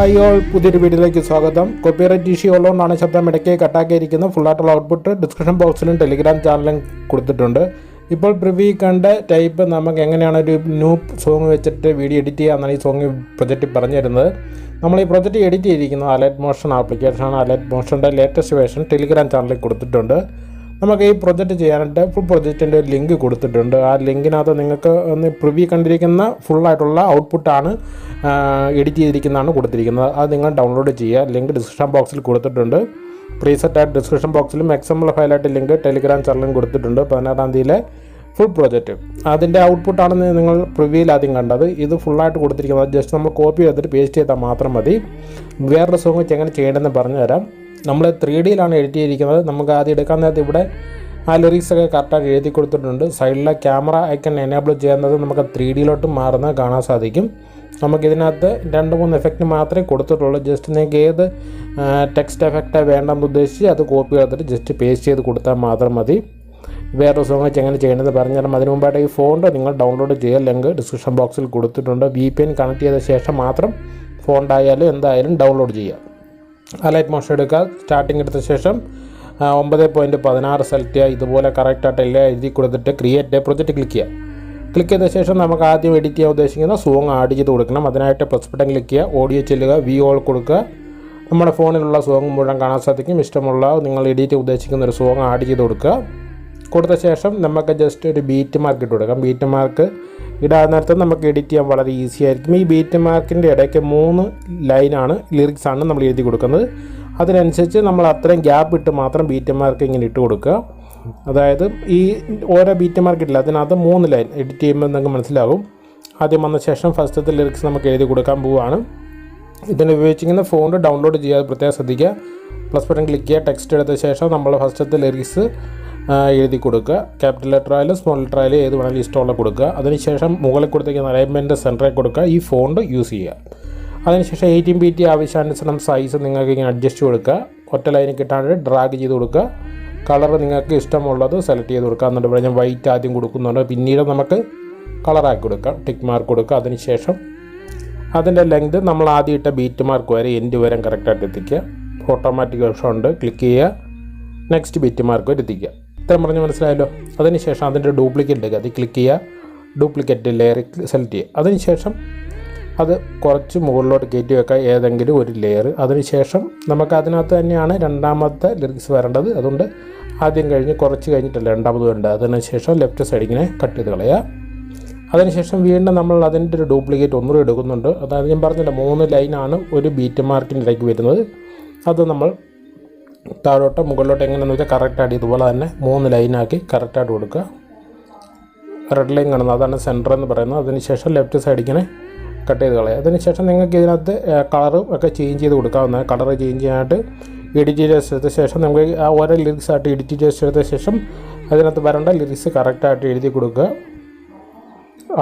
Hi all പുതിയൊരു വീഡിയോയിലേക്ക് സ്വാഗതം. കോപ്പിറൈറ്റ് ഇഷ്യൂ ഉള്ളതുകൊണ്ടാണ് ശബ്ദം ഇടയ്ക്ക് കട്ടാക്കിയിരിക്കുന്നത്. ഫുള്ളായിട്ടുള്ള ഔട്ട്പുട്ട് ഡിസ്ക്രിപ്ഷൻ ബോക്സിലും ടെലിഗ്രാം ചാനലിലും കൊടുത്തിട്ടുണ്ട്. ഇപ്പോൾ പ്രിവ്യൂ കണ്ട ടൈപ്പ് നമുക്ക് എങ്ങനെയാണ് ഒരു ന്യൂ സോങ് വെച്ചിട്ട് വീഡിയോ എഡിറ്റ് ചെയ്യാമെന്നാണ് ഈ സോങ് പ്രൊജക്റ്റ് പറഞ്ഞു തരുന്നത് നമ്മൾ ഈ പ്രൊജക്റ്റ് എഡിറ്റ് ചെയ്തിരിക്കുന്നത് അലൈറ്റ് മോഷൻ ആപ്ലിക്കേഷനാണ് അലൈറ്റ് മോഷന്റെ ലേറ്റസ്റ്റ് വേർഷൻ ടെലിഗ്രാം ചാനലിൽ കൊടുത്തിട്ടുണ്ട്. നമുക്ക് ഈ പ്രൊജക്റ്റ് ചെയ്യാനായിട്ട് ഫുൾ പ്രൊജക്റ്റിന്റെ ഒരു ലിങ്ക് കൊടുത്തിട്ടുണ്ട്. ആ ലിങ്കിനകത്ത് നിങ്ങൾക്ക് ഒന്ന് പ്രിവ്യൂ കണ്ടിരിക്കുന്ന ഫുള്ളായിട്ടുള്ള ഔട്ട്പുട്ടാണ് എഡിറ്റ് ചെയ്തിരിക്കുന്നതാണ് കൊടുത്തിരിക്കുന്നത്. അത് നിങ്ങൾ ഡൗൺലോഡ് ചെയ്യുക. ലിങ്ക് ഡിസ്ക്രിപ്ഷൻ ബോക്സിൽ കൊടുത്തിട്ടുണ്ട്. പ്രീസെറ്റ് ആയിട്ട് ഡിസ്ക്രിപ്ഷൻ ബോക്സിലും എക്സാമ്പിൾ ഫയലായിട്ട് ലിങ്ക് ടെലിഗ്രാം ചാനലിലും കൊടുത്തിട്ടുണ്ട് പതിനാറാം തീയതിയിലെ ഫുൾ പ്രൊജക്റ്റ് അതിന്റെ ഔട്ട്പുട്ടാണ് നിങ്ങൾ പ്രിവ്യൂയിൽ ആദ്യം കണ്ടത്. ഇത് ഫുള്ളായിട്ട് കൊടുത്തിരിക്കുന്നത്. ജസ്റ്റ് നമ്മൾ കോപ്പി ചെയ്തിട്ട് പേസ്റ്റ് ചെയ്താൽ മാത്രം മതി. വേറൊരു സോങ് എങ്ങനെ ചെയ്യേണ്ടതെന്ന് പറഞ്ഞു തരാം നമ്മൾ ത്രീ ഡിയിലാണ് എഡിറ്റ് ചെയ്തിരിക്കുന്നത് നമുക്ക് ആദ്യം എടുക്കാൻ നേരത്ത് ഇവിടെ ആ ലിറിക്സ് ഒക്കെ കറക്റ്റായിട്ട് എഴുതി കൊടുത്തിട്ടുണ്ട്. സൈഡിലെ ക്യാമറ ഐക്കൺ എനേബിൾ ചെയ്യുന്നത് നമുക്ക് ത്രീ ഡിയിലോട്ട് മാറുന്നത് കാണാൻ സാധിക്കും. നമുക്കിതിനകത്ത് രണ്ട് മൂന്ന് എഫക്റ്റ് മാത്രമേ കൊടുത്തിട്ടുള്ളൂ. ജസ്റ്റ് നിങ്ങൾക്ക് ഏത് ടെക്സ്റ്റ് എഫക്റ്റാണ് വേണ്ടെന്ന് ഉദ്ദേശിച്ച് അത് കോപ്പി ചെയ്തിട്ട് ജസ്റ്റ് പേസ്റ്റ് ചെയ്ത് കൊടുത്താൽ മാത്രം മതി. വേറൊരു സോങ് വെച്ച് എങ്ങനെ ചെയ്യണമെന്ന് പറഞ്ഞുതരാം അതിന് മുമ്പായിട്ട് ഈ ഫോണ്ട് നിങ്ങൾ ഡൗൺലോഡ് ചെയ്യുക ലിങ്ക് ഡിസ്ക്രിപ്ഷൻ ബോക്സിൽ കൊടുത്തിട്ടുണ്ട്. വി പി എൻ കണക്ട് ചെയ്ത ശേഷം മാത്രം ഫോണ്ടായാലും എന്തായാലും ഡൗൺലോഡ് ചെയ്യുക അലൈറ്റ് മോഷൻ എടുക്കുക. സ്റ്റാർട്ടിങ് എടുത്ത ശേഷം ഒമ്പത് പോയിന്റ് പതിനാറ് സെലക്ട് ചെയ്യുക ഇതുപോലെ കറക്റ്റായിട്ട് എല്ലാം എഴുതി കൊടുത്തിട്ട് ക്രിയേറ്റ് പ്രൊജക്റ്റ് ക്ലിക്ക് ചെയ്യുക. ക്ലിക്ക് ചെയ്ത ശേഷം നമുക്ക് ആദ്യം എഡിറ്റ് ചെയ്യാൻ ഉദ്ദേശിക്കുന്ന സോങ് ആഡ് ചെയ്ത് കൊടുക്കണം. അതിനായിട്ട് പ്ലസ് ബട്ടൺ ക്ലിക്ക് ചെയ്യുക. ഓഡിയോ ചെല്ലുക. വി ഓൾ കൊടുക്കുക. നമ്മുടെ ഫോണിലുള്ള സോങ് മുഴുവൻ കാണാൻ സാധിക്കും. ഇഷ്ടമുള്ള നിങ്ങൾ എഡിറ്റ് ഉദ്ദേശിക്കുന്ന ഒരു സോങ് ആഡ് ചെയ്ത് കൊടുക്കുക. കൊടുത്ത ശേഷം നമുക്ക് ജസ്റ്റ് ഒരു ബീറ്റ് മാർക്ക് ഇട്ട് കൊടുക്കാം. ബീറ്റ് മാർക്ക് ഇടാൻ നേരത്തെ നമുക്ക് എഡിറ്റ് ചെയ്യാൻ വളരെ ഈസി ആയിരിക്കും. ഈ ബീറ്റ് മാർക്കിന്റെ ഇടയ്ക്ക് മൂന്ന് ലൈനാണ് ലിറിക്സ് ആണ് നമ്മൾ എഴുതി കൊടുക്കുന്നത്. അതിനനുസരിച്ച് നമ്മൾ അത്രയും ഗ്യാപ്പ് ഇട്ട് മാത്രം ബീറ്റ് മാർക്ക് ഇങ്ങനെ ഇട്ട് കൊടുക്കുക. അതായത് ഈ ഓരോ ബീറ്റ് മാർക്ക് ഇട്ടില്ല അതിനകത്ത് മൂന്ന് ലൈൻ എഡിറ്റ് ചെയ്യുമ്പോൾ നിങ്ങൾക്ക് മനസ്സിലാകും ആദ്യം വന്ന ശേഷം ഫസ്റ്റത്തെ ലിറിക്സ് നമുക്ക് എഴുതി കൊടുക്കാൻ പോവുകയാണ് ഇതിനെ ഉപയോഗിച്ചിരിക്കുന്ന ഫോൺ ഡൗൺലോഡ് ചെയ്യാതെ പ്രത്യേകം ശ്രദ്ധിക്കുക. പ്ലസ് ബട്ടൺ ക്ലിക്ക് ചെയ്യുക. ടെക്സ്റ്റ് എടുത്ത ശേഷം നമ്മൾ ഫസ്റ്റത്തെ ലിറിക്സ് എഴുതി കൊടുക്കുക. ക്യാപിറ്റൽ ലെറ്റർ ആയാലും സ്മോൾ ലെറ്റർ ആയാലും ഏത് വേണമെങ്കിലും ഇഷ്ടമുള്ള കൊടുക്കുക. അതിനുശേഷം മുകളിൽ കൊടുത്തേക്ക് അലൈൻമെന്റ് സെന്ററിൽ കൊടുക്കുക. ഈ ഫോണ്ട് യൂസ് ചെയ്യുക. അതിനുശേഷം എയ്റ്റീൻ ബി ടി ആവശ്യാനുസരണം സൈസ് നിങ്ങൾക്ക് ഇങ്ങനെ അഡ്ജസ്റ്റ് കൊടുക്കുക. ഒറ്റ ലൈനിൽ കിട്ടാണ്ട് ഡ്രാഗ് ചെയ്ത് കൊടുക്കുക. കളർ നിങ്ങൾക്ക് ഇഷ്ടമുള്ളത് സെലക്ട് ചെയ്ത് കൊടുക്കുക. എന്നിട്ട് ഇവിടെ ഞാൻ വൈറ്റ് ആദ്യം കൊടുക്കുന്നുണ്ട്. പിന്നീട് നമുക്ക് കളറാക്കി കൊടുക്കാം. ടിക്ക് മാർക്ക് കൊടുക്കുക. അതിനുശേഷം അതിന്റെ ലെങ്ത് നമ്മൾ ആദ്യം ഇട്ട ബീറ്റ് മാർക്ക് വരെ എൻഡ് വരെ കറക്റ്റായിട്ട് എത്തിക്കുക. ഓട്ടോമാറ്റിക് ഓപ്ഷൻ ഉണ്ട്. ക്ലിക്ക് ചെയ്യുക. നെക്സ്റ്റ് ബീറ്റ് മാർക്ക് വരെ എത്തിക്കുക. ഇത്രയും പറഞ്ഞ് മനസ്സിലായല്ലോ. അതിനുശേഷം അതിന്റെ ഡ്യൂപ്ലിക്കേറ്റ് എടുക്കുക അത് ക്ലിക്ക് ചെയ്യുക. ഡ്യൂപ്ലിക്കേറ്റ് ലെയർ സെലക്ട് ചെയ്യുക. അതിനുശേഷം അത് കുറച്ച് മുകളിലോട്ട് കയറ്റി വെക്കുക. ഏതെങ്കിലും ഒരു ലെയർ അതിനുശേഷം നമുക്ക് അതിനകത്ത് തന്നെയാണ് രണ്ടാമത്തെ ലിറിക്സ് വരേണ്ടത്. അതുകൊണ്ട് ആദ്യം കഴിഞ്ഞ് കുറച്ച് കഴിഞ്ഞിട്ടല്ല രണ്ടാമത് വരേണ്ടത്. അതിനുശേഷം ലെഫ്റ്റ് സൈഡ് ഇങ്ങനെ കട്ട് ചെയ്ത് കളയുക. അതിനുശേഷം വീണ്ടും നമ്മൾ അതിന്റെ ഒരു ഡ്യൂപ്ലിക്കേറ്റ് ഒന്നുകൂടി എടുക്കുന്നുണ്ട്. അതായത് ഞാൻ പറഞ്ഞില്ല മൂന്ന് ലൈനാണ് ഒരു ബീറ്റ് മാർക്കിന്റെ ഇടയ്ക്ക് വരുന്നത്. അത് നമ്മൾ താഴോട്ടോ മുകളിലോട്ടോ എങ്ങനെയാണെന്ന് വെച്ചാൽ കറക്റ്റായിട്ട് ഇതുപോലെ തന്നെ മൂന്ന് ലൈനാക്കി കറക്റ്റായിട്ട് കൊടുക്കുക. റെഡ് ലൈൻ കാണുന്നത് അതാണ് സെന്റർ എന്ന് പറയുന്നത്. അതിനുശേഷം ലെഫ്റ്റ് സൈഡ് ഇങ്ങനെ കട്ട് ചെയ്ത് കളയുക. അതിനുശേഷം നിങ്ങൾക്ക് ഇതിനകത്ത് കളറും ഒക്കെ ചേഞ്ച് ചെയ്ത് കൊടുക്കാവുന്ന കളർ ചേഞ്ച് ചെയ്യാനായിട്ട് എഡിറ്റ് ചെയ്ത ശേഷം നമുക്ക് ആ ഓരോ ലിറിക്സ് ആയിട്ട് എഡിറ്റ് ചെയ്ത ശേഷം അതിനകത്ത് വരേണ്ട ലിറിക്സ് കറക്റ്റായിട്ട് എഴുതി കൊടുക്കുക.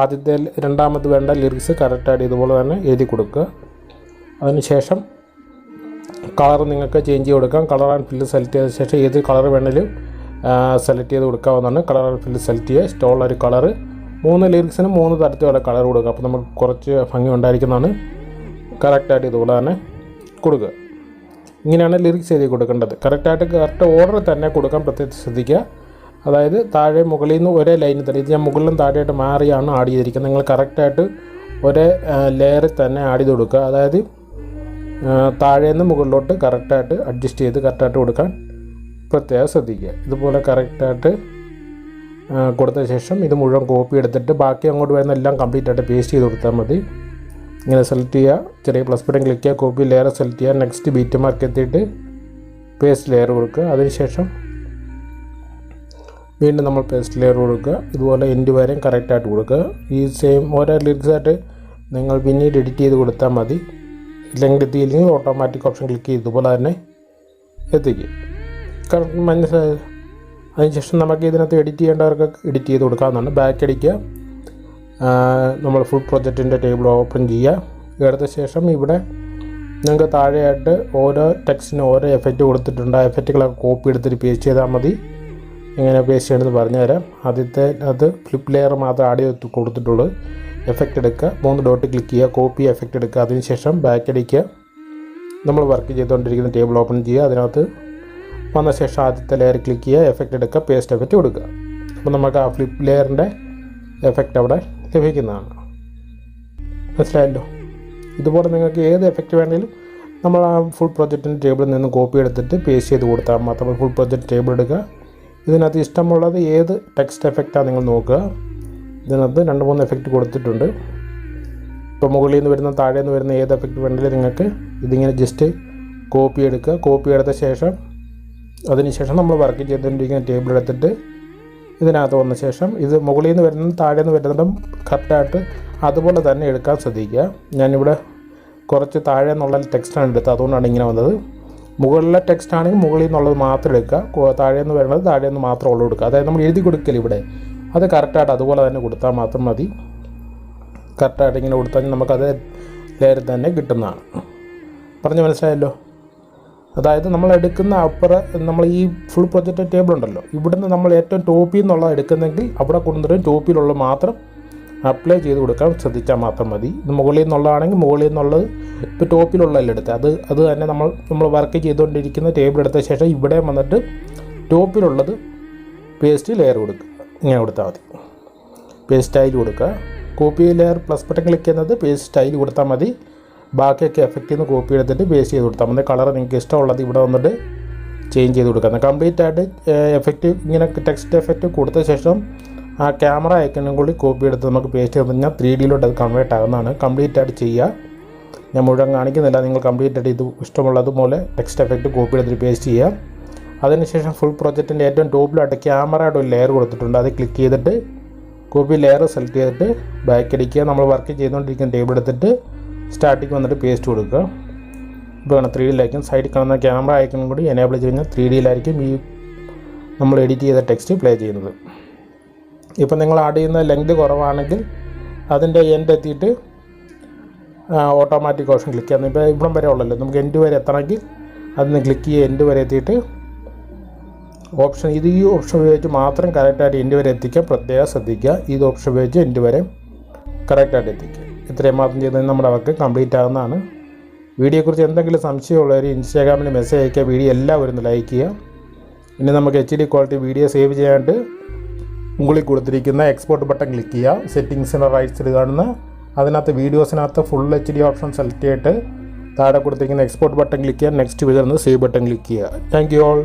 ആദ്യത്തെ രണ്ടാമത് വേണ്ട ലിറിക്സ് കറക്റ്റായിട്ട് ഇതുപോലെ തന്നെ എഴുതി കൊടുക്കുക. അതിനുശേഷം കളർ നിങ്ങൾക്ക് ചേഞ്ച് ചെയ്ത് കൊടുക്കാം. കളർ ആൻഡ് ഫില്ല് സെലക്ട് ചെയ്ത ശേഷം ഏത് കളർ വേണമെങ്കിലും സെലക്ട് ചെയ്ത് കൊടുക്കാവുന്നതാണ്. കളർ ആൻഡ് ഫില്ല് സെലക്ട് ചെയ്യുക. ഇഷ്ടമുള്ള ഒരു കളർ മൂന്ന് ലിറിക്സിന് മൂന്ന് തരത്തിലുള്ള കളർ കൊടുക്കുക. അപ്പോൾ നമുക്ക് കുറച്ച് ഭംഗി ഉണ്ടായിരിക്കുന്നതാണ്. കറക്റ്റായിട്ട് ഇതുപോലെ തന്നെ കൊടുക്കുക. ഇങ്ങനെയാണ് ലിറിക്സ് എഴുതി കൊടുക്കേണ്ടത്. കറക്റ്റായിട്ട് കറക്റ്റ് ഓർഡർ തന്നെ കൊടുക്കാൻ പ്രത്യേകിച്ച് ശ്രദ്ധിക്കുക. അതായത് താഴെ മുകളിൽ നിന്ന് ഒരേ ലൈനിൽ തന്നെ ഇത് ഞാൻ മുകളിലും താഴെയായിട്ട് മാറിയാണ് ആഡ് ചെയ്തിരിക്കുന്നത്. നിങ്ങൾ കറക്റ്റായിട്ട് ഒരേ ലെയറിൽ തന്നെ ആഡ് ചെയ്ത് കൊടുക്കുക. അതായത് താഴെ നിന്ന് മുകളിലോട്ട് കറക്റ്റായിട്ട് അഡ്ജസ്റ്റ് ചെയ്ത് കറക്റ്റായിട്ട് കൊടുക്കാൻ പ്രത്യേകം ശ്രദ്ധിക്കുക. ഇതുപോലെ കറക്റ്റായിട്ട് കൊടുത്ത ശേഷം ഇത് മുഴുവൻ കോപ്പി എടുത്തിട്ട് ബാക്കി അങ്ങോട്ട് വരുന്ന എല്ലാം കംപ്ലീറ്റ് ആയിട്ട് പേസ്റ്റ് ചെയ്ത് കൊടുത്താൽ മതി. ഇങ്ങനെ സെലക്ട് ചെയ്യുക ചെറിയ പ്ലസ് ബട്ടൺ ക്ലിക്ക് ചെയ്യുക കോപ്പി ലെയർ സെലക്ട് ചെയ്യുക നെക്സ്റ്റ് ബീറ്റ് മാർക്ക് എത്തിയിട്ട് പേസ്റ്റ് ലെയർ കൊടുക്കുക. അതിനുശേഷം വീണ്ടും നമ്മൾ പേസ്റ്റ് ലെയർ കൊടുക്കുക. ഇതുപോലെ എൻഡ് വരെയും കറക്റ്റായിട്ട് കൊടുക്കുക. ഈ സെയിം ഓരോ ലിറിക്സായിട്ട് നിങ്ങൾ പിന്നീട് എഡിറ്റ് ചെയ്ത് കൊടുത്താൽ മതി. ലെങ്ത് എത്തിയില്ലെങ്കിൽ ഓട്ടോമാറ്റിക് ഓപ്ഷൻ ക്ലിക്ക് ചെയ്ത് ഇതുപോലെ തന്നെ എത്തിക്കും. കറക്റ്റ് മനസ്സിലായത്? അതിനുശേഷം നമുക്ക് ഇതിനകത്ത് എഡിറ്റ് ചെയ്യേണ്ടവർക്ക് എഡിറ്റ് ചെയ്ത് കൊടുക്കാവുന്നതാണ്. ബാക്ക് അടിക്കുക നമ്മൾ ഫുൾ പ്രൊജക്റ്റിന്റെ ടേബിൾ ഓപ്പൺ ചെയ്യുക എടുത്ത ശേഷം ഇവിടെ നിങ്ങൾക്ക് താഴെയായിട്ട് ഓരോ ടെക്സ്റ്റിന് ഓരോ എഫക്റ്റ് കൊടുത്തിട്ടുണ്ട്. ആ എഫക്റ്റുകളൊക്കെ കോപ്പി എടുത്തിട്ട് പേസ്റ്റ് ചെയ്താൽ മതി. എങ്ങനെ പേസ്റ്റ് ചെയ്യണമെന്ന് പറഞ്ഞുതരാം. ആദ്യത്തെ അത് ഫ്ലിപ്പ് ലെയർ മാത്രം ആഡ് ചെയ്ത് കൊടുത്തിട്ടുള്ളൂ. എഫക്റ്റ് എടുക്കുക. മൂന്ന് ഡോട്ട് ക്ലിക്ക് ചെയ്യുക. കോപ്പി എഫക്റ്റ് എടുക്കുക. അതിനുശേഷം ബാക്ക് അടിക്കുക. നമ്മൾ വർക്ക് ചെയ്തുകൊണ്ടിരിക്കുന്ന ടേബിൾ ഓപ്പൺ ചെയ്യുക. അതിനകത്ത് വന്ന ശേഷം ആദ്യത്തെ ലെയർ ക്ലിക്ക് ചെയ്യുക. എഫക്റ്റ് എടുക്കുക. പേസ്റ്റ് എഫക്റ്റ് കൊടുക്കുക. അപ്പോൾ നമുക്ക് ആ ഫ്ലിപ്പ് ലെയറിന്റെ എഫക്റ്റ് അവിടെ ലഭിക്കുന്നതാണ്. മനസ്സിലായല്ലോ? ഇതുപോലെ നിങ്ങൾക്ക് ഏത് എഫക്റ്റ് വേണമെങ്കിലും നമ്മൾ ആ ഫുൾ പ്രൊജക്റ്റിന്റെ ടേബിളിൽ നിന്ന് കോപ്പി എടുത്തിട്ട് പേസ്റ്റ് ചെയ്ത് കൊടുത്താൽ മാത്രം ഫുൾ പ്രൊജക്റ്റ് ടേബിൾ എടുക്കുക. ഇതിനകത്ത് ഇഷ്ടമുള്ളത് ഏത് ടെക്സ്റ്റ് എഫക്റ്റാണ് നിങ്ങൾ നോക്കുക. ഇതിനകത്ത് രണ്ട് മൂന്ന് എഫക്റ്റ് കൊടുത്തിട്ടുണ്ട്. ഇപ്പോൾ മുകളിൽ നിന്ന് വരുന്ന താഴെ നിന്ന് വരുന്ന ഏത് എഫക്റ്റ് വേണമെങ്കിലും നിങ്ങൾക്ക് ഇതിങ്ങനെ ജസ്റ്റ് കോപ്പി എടുക്കുക. കോപ്പി എടുത്ത ശേഷം അതിനുശേഷം നമ്മൾ വർക്ക് ചെയ്തുകൊണ്ടിരിക്കുന്ന ടേബിൾ എടുത്തിട്ട് ഇതിനകത്ത് വന്ന ശേഷം ഇത് മുകളിൽ നിന്ന് വരുന്നതും താഴെ നിന്ന് വരുന്നതും കറക്റ്റായിട്ട് അതുപോലെ തന്നെ എടുക്കാൻ ശ്രദ്ധിക്കുക. ഞാനിവിടെ കുറച്ച് താഴെ നിന്നുള്ള ടെക്സ്റ്റാണ് എടുത്തത്. അതുകൊണ്ടാണ് ഇങ്ങനെ വന്നത്. മുകളിലെ ടെക്സ്റ്റ് ആണെങ്കിൽ മുകളിൽ നിന്നുള്ളത് മാത്രം എടുക്കുക. താഴെ നിന്ന് വരുന്നത് താഴെ നിന്ന് മാത്രം ഉള്ളു കൊടുക്കുക അതായത് നമ്മൾ എഴുതി കൊടുക്കൽ ഇവിടെ. അത് കറക്റ്റായിട്ട് അതുപോലെ തന്നെ കൊടുത്താൽ മാത്രം മതി. കറക്റ്റായിട്ട് ഇങ്ങനെ കൊടുത്താൽ നമുക്കത് ലെയറിൽ തന്നെ കിട്ടുന്നതാണ്. പറഞ്ഞ് മനസ്സിലായല്ലോ? അതായത് നമ്മൾ എടുക്കുന്ന അപ്പുറ നമ്മൾ ഈ ഫുൾ പ്രൊജക്റ്റ് ടേബിൾ ഉണ്ടല്ലോ. ഇവിടുന്ന് നമ്മൾ ഏറ്റവും ടോപ്പിൽ നിന്നുള്ളത് എടുക്കുന്നെങ്കിൽ അവിടെ കൊണ്ടുവരും ടോപ്പിലുള്ള മാത്രം അപ്ലൈ ചെയ്ത് കൊടുക്കാൻ ശ്രദ്ധിച്ചാൽ മാത്രം മതി. ഇത് മുകളിൽ നിന്നുള്ളതാണെങ്കിൽ മുകളിൽ നിന്നുള്ളത് ഇപ്പോൾ ടോപ്പിലുള്ളതല്ല എടുത്ത് അത് അത് തന്നെ നമ്മൾ നമ്മൾ വർക്ക് ചെയ്തുകൊണ്ടിരിക്കുന്ന ടേബിൾ എടുത്ത ശേഷം ഇവിടെ വന്നിട്ട് ടോപ്പിലുള്ളത് പേസ്റ്റ് ലെയർ കൊടുക്കുക. ഇങ്ങനെ കൊടുത്താൽ മതി. പേസ്റ്റ് സ്റ്റൈൽ കൊടുക്കുക. Copy layer plus button click ചെയ്യുന്നത് പേസ്റ്റ് സ്റ്റൈൽ കൊടുത്താൽ മതി. ബാക്കിയൊക്കെ എഫക്റ്റിൽ നിന്ന് കോപ്പി എടുത്തിട്ട് പേസ്റ്റ് ചെയ്ത് കൊടുത്താൽ മതി. കളർ നിങ്ങൾക്ക് ഇഷ്ടമുള്ളത് ഇവിടെ വന്നിട്ട് ചേഞ്ച് ചെയ്ത് കൊടുക്കുക. കംപ്ലീറ്റ് ആയിട്ട് എഫക്റ്റ് ഇങ്ങനെ ടെക്സ്റ്റ് എഫക്റ്റ് കൊടുത്ത ശേഷം ആ ക്യാമറ ഐക്കണും കൂടി കോപ്പി എടുത്ത് നമുക്ക് പേസ്റ്റ് ചെയ്ത് കഴിഞ്ഞാൽ ത്രീ ഡിയിലോട്ട് അത് കൺവേർട്ട് ആകുന്നതാണ്. കംപ്ലീറ്റ് ആയിട്ട് ചെയ്യുക. ഞാൻ മുഴുവൻ കാണിക്കുന്നില്ല. നിങ്ങൾ കംപ്ലീറ്റ് ആയിട്ട് ഇത് ഇഷ്ടമുള്ളതുപോലെ ടെക്സ്റ്റ് എഫക്റ്റ് കോപ്പി എടുത്തിട്ട് പേസ്റ്റ് ചെയ്യുക. അതിനുശേഷം ഫുൾ പ്രൊജക്റ്റിന്റെ ഏറ്റവും ടോപ്പിലായിട്ട് ക്യാമറയുടെ ഒരു ലെയർ കൊടുത്തിട്ടുണ്ട്. അത് ക്ലിക്ക് ചെയ്തിട്ട് കോപ്പി ലെയർ സെലക്ട് ചെയ്തിട്ട് ബാക്ക് അടിക്കുക. നമ്മൾ വർക്ക് ചെയ്തുകൊണ്ടിരിക്കുന്ന ടേബിൾ എടുത്തിട്ട് സ്റ്റാർട്ടിങ് വന്നിട്ട് പേസ്റ്റ് കൊടുക്കുക. ഇപ്പോൾ വേണം ത്രീ ഡിയിലായിരിക്കും സൈഡിൽ കാണുന്ന ക്യാമറ ഐക്കണും കൂടി എനേബിൾ ചെയ്ത് കഴിഞ്ഞാൽ ത്രീ ഡിയിലായിരിക്കും ഈ നമ്മൾ എഡിറ്റ് ചെയ്ത ടെക്സ്റ്റ് പ്ലേ ചെയ്യുന്നത്. ഇപ്പം നിങ്ങൾ ആഡ് ചെയ്യുന്ന ലെങ്ത് കുറവാണെങ്കിൽ അതിന്റെ എൻഡ് എത്തിയിട്ട് ഓട്ടോമാറ്റിക് ഓപ്ഷൻ ക്ലിക്ക് ചെയ്യാം. ഇപ്പോൾ ഇവിടം വരെ ഉള്ളല്ലോ. നമുക്ക് എൻഡ് വരെ എത്തണമെങ്കിൽ അതിന് ക്ലിക്ക് ചെയ്യുക എൻഡ് വരെ എത്തിയിട്ട് ഓപ്ഷൻ ഇത് ഈ ഓപ്ഷൻ ഉപയോഗിച്ച് മാത്രം കറക്റ്റായിട്ട് എന്റെ വരെ എത്തിക്കുക പ്രത്യേകം ശ്രദ്ധിക്കുക. ഇത് ഓപ്ഷൻ ഉപയോഗിച്ച് എന്റെ വരെ കറക്റ്റായിട്ട് എത്തിക്കുക ഇത്രയും മാത്രം ചെയ്ത് നമ്മുടെ വർക്ക് കംപ്ലീറ്റ് ആകുന്നതാണ് വീഡിയോയെക്കുറിച്ച് എന്തെങ്കിലും സംശയമുള്ളവർ ഇൻസ്റ്റാഗ്രാമിൽ മെസ്സേജ് അയക്കുക വീഡിയോ എല്ലാവരും ഒന്ന് ലൈക്ക് ചെയ്യുക. ഇനി നമുക്ക് H D quality video save ചെയ്യാണ്ട് മുകളിൽ കൊടുത്തിരിക്കുന്ന എക്സ്പോർട്ട് ബട്ടൺ ക്ലിക്ക് ചെയ്യുക. സെറ്റിങ്സിന്റെ റൈറ്റ് സൈഡ് കാണുന്ന അതിനകത്ത് വീഡിയോസിനകത്ത് full H D option select ചെയ്തിട്ട് താഴെ കൊടുത്തിരിക്കുന്ന എക്സ്പോർട്ട് ബട്ടൺ ക്ലിക്ക് ചെയ്യുക. നെക്സ്റ്റ് വരുന്നത് സേവ് ബട്ടൺ ക്ലിക്ക് ചെയ്യുക. Thank you all